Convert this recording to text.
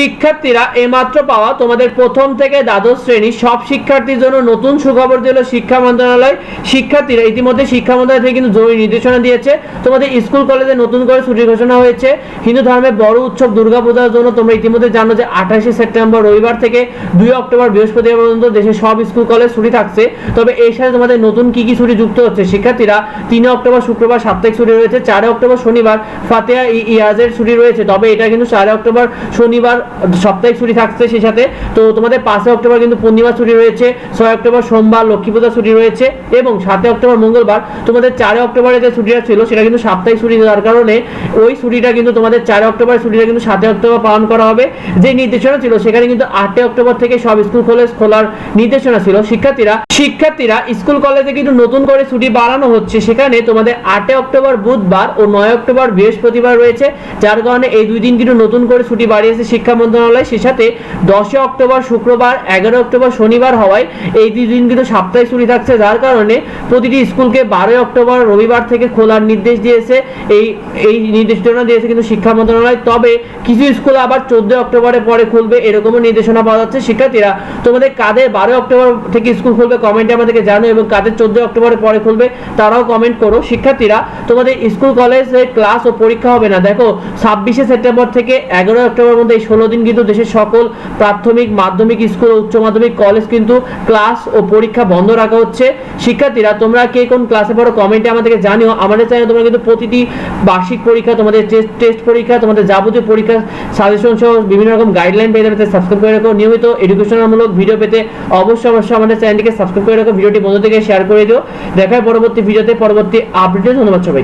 শিক্ষার্থীরা এইমাত্র পাওয়া তোমাদের প্রথম থেকে দ্বাদশ শ্রেণি সব শিক্ষার্থীর জন্য নতুন সুখবর দিল শিক্ষা মন্ত্রণালয়। শিক্ষার্থীরা ইতিমধ্যে শিক্ষা মন্ত্রণালয় থেকে কিন্তু জরুরি নির্দেশনা দিয়েছে। তোমাদের স্কুল, কলেজে নতুন করে ছুটি ঘোষণা হয়েছে। হিন্দু ধর্মের বড় উৎসব দুর্গাপূজার জন্য তোমরা ইতিমধ্যে জানো যে আঠাশে সেপ্টেম্বর রবিবার থেকে দুই অক্টোবর বৃহস্পতিবার পর্যন্ত দেশের সব স্কুল, কলেজ ছুটি থাকছে। তবে এর সাথে তোমাদের নতুন কি কি ছুটি যুক্ত হচ্ছে? শিক্ষার্থীরা তিন অক্টোবর, শুক্রবার, সাপ্তাহিক ছুটি রয়েছে। চারে অক্টোবর, শনিবার, ফাতেহা ইয়াজের ছুটি রয়েছে। তবে এটা কিন্তু চারে অক্টোবর, শনিবার সাপ্তাহিক ছুটি থাকছে সেই সাথে। তো তোমাদের পাঁচই অক্টোবর কিন্তু পূর্ণিমা ছুটি রয়েছে, ছয় অক্টোবর সোমবার লক্ষ্মী পূজা ছুটি রয়েছে এবং সাতই অক্টোবর মঙ্গলবার। তোমাদের চারই অক্টোবরে যে ছুটিটা ছিল সেটা কিন্তু সাপ্তাহিক ছুটি যার কারণে ওই ছুটিটা কিন্তু তোমাদের চারই অক্টোবর ছুটিটা কিন্তু সাতই অক্টোবর পালন করা হবে। যে নির্দেশনা ছিল সেখানে কিন্তু আটই অক্টোবর থেকে সব স্কুল, কলেজ খোলার নির্দেশনা ছিল। শিক্ষার্থীরা শিক্ষার্থীরা স্কুল কলেজে কিন্তু নতুন করে ছুটি বাড়ানো হচ্ছে। সেখানে তোমাদের আটই অক্টোবর বুধবার ও নয় অক্টোবর বৃহস্পতিবার রয়েছে, যার কারণে এই দুই দিন কিন্তু নতুন করে ছুটি বাড়িয়েছে শিক্ষা মন্ত্রণালয়। সে সাথে দশই অক্টোবর শুক্রবার, এগারো অক্টোবর শনিবার হওয়ায় এই দুই দিন কিন্তু সাপ্তাহিক ছুটি থাকছে, যার কারণে প্রতিটি স্কুলকে বারোই অক্টোবর রবিবার থেকে খোলার নির্দেশ দিয়েছে। এই এই নির্দেশনা দিয়েছে কিন্তু শিক্ষা মন্ত্রণালয়। তবে কিছু স্কুল আবার চোদ্দই অক্টোবরের পরে খুলবে, এরকমও নির্দেশনা পাওয়া যাচ্ছে। শিক্ষার্থীরা তোমাদের কাদের বারোই অক্টোবর থেকে স্কুল খুলবে কমেন্টে আমাদেরকে জানো এবং কাদের চোদ্দই অক্টোবরের পরে খুলবে, তারাও কমেন্ট করো। শিক্ষার্থীরা, তোমাদের স্কুল কলেজে ক্লাস ও পরীক্ষা হবে না। দেখো, ছাব্বিশে সেপ্টেম্বর থেকে এগারোই অক্টোবর মধ্যে এই ষোলো দিন কিন্তু দেশের সকল প্রাথমিক, মাধ্যমিক স্কুল উচ্চ মাধ্যমিক কলেজ কিন্তু ক্লাস ও পরীক্ষা বন্ধ রাখা হচ্ছে। শিক্ষার্থীরা, তোমরা কে কোন ক্লাসে পড়ো কমেন্টে আমাদেরকে জানিও। আমাদের চ্যানেলে তোমরা কিন্তু প্রতিটি বার্ষিক পরীক্ষা, তোমাদের টেস্ট পরীক্ষা, তোমাদের যাবতীয় পরীক্ষা সাজেশন সহ বিভিন্ন রকম গাইডলাইন পেয়ে যাবে সাবস্ক্রাইব করে রাখো। নিয়মিত এডুকেশনমূলক ভিডিও পেতে অবশ্যই অবশ্যই আমাদের চ্যানেলটিকে সাবস্ক্রাইব করে রাখো, ভিডিওটি বন্ধু থেকে শেয়ার করে দিও। দেখায় পরবর্তী ভিডিওতে পরবর্তী আপডেটে ধন্যবাদ সবাই